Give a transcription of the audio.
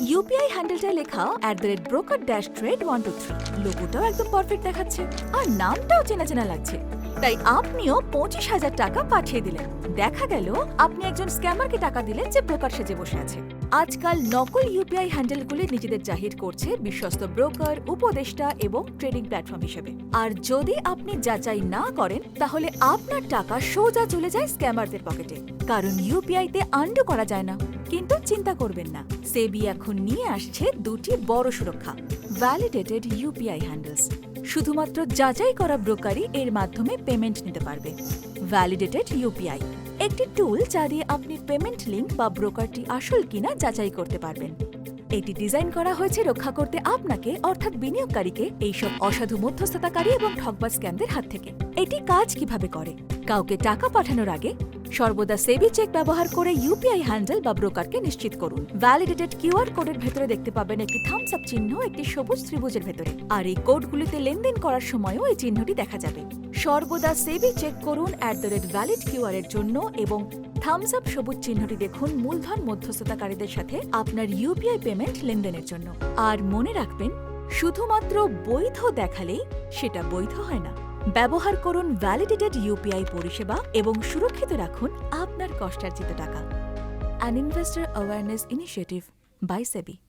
UPI হ্যান্ডেলটা লেখা at the rate broker dash trade one two three লোগোটাও একদম perfect দেখাচ্ছে। আর নামটাও চেনা চেনা লাগছে। তাই আপনিও পঁচিশ হাজার টাকা পাঠিয়ে দিলেন। দেখা গেল, আপনি একজন স্ক্যামারকে টাকা দিলেন যে ব্রোকার সেজে বসে আছে। আজকাল নকল ইউপিআই হ্যান্ডেলগুলি নিজেদের জাহির করছে বিশ্বস্ত ব্রোকার, উপদেষ্টা এবং ট্রেডিং প্ল্যাটফর্ম হিসেবে। আর যদি আপনি যাচাই না করেন, তাহলে আপনার টাকা সোজা চলে যায় স্ক্যামারদের পকেটে। কারণ ইউপিআই তে আন্ডু করা যায় না। কিন্তু চিন্তা করবেন না। সেবি এখন নিয়ে আসছে দুটি বড় সুরক্ষা ভ্যালিডেটেড ইউপিআই হ্যান্ডেলস। শুধুমাত্র যাচাই করা ব্রোকারই এর মাধ্যমে পেমেন্ট নিতে পারবে। ভ্যালিডেটেড ইউপিআই একটি টুল যা দিয়ে আপনি পেমেন্ট লিঙ্ক বা ব্রোকারটি আসল কিনা যাচাই করতে পারবেন। এটি ডিজাইন করা হয়েছে রক্ষা করতে আপনাকে, অর্থাৎ বিনিয়োগকারীকে, এইসব অসাধু মধ্যস্থতাকারী এবং ঠকবাজ স্ক্যামদের হাত থেকে। এটি কাজ কীভাবে করে? কাউকে টাকা পাঠানোর আগে সর্বদা সেবি চেক ব্যবহার করে ইউপিআই হ্যান্ডেল বা ব্রোকারকে নিশ্চিত করুন। ভ্যালিডেটেড কিউআর কোডের ভেতরে দেখতে পাবেন একটি থামস আপ চিহ্ন, একটি সবুজ ত্রিভুজের ভেতরে। আর এই কোডগুলিতে লেনদেন করার সময়ও এই চিহ্নটি দেখা যাবে। সর্বদা সেবি চেক করুন at the rate valid QR এর জন্য এবং থামস আপ সবুজ চিহ্নটি দেখুন মূলধন মধ্যস্থতাকারীদের সাথে আপনার ইউপিআই পেমেন্ট লেনদেনের জন্য। আর মনে রাখবেন, শুধুমাত্র বৈধ দেখালেই সেটা বৈধ হয় না। ব্যবহার করুন ভ্যালিডেটেড ইউপিআই পরিষেবা এবং সুরক্ষিত রাখুন আপনার কষ্টার্জিত টাকা। An investor awareness initiative by SEBI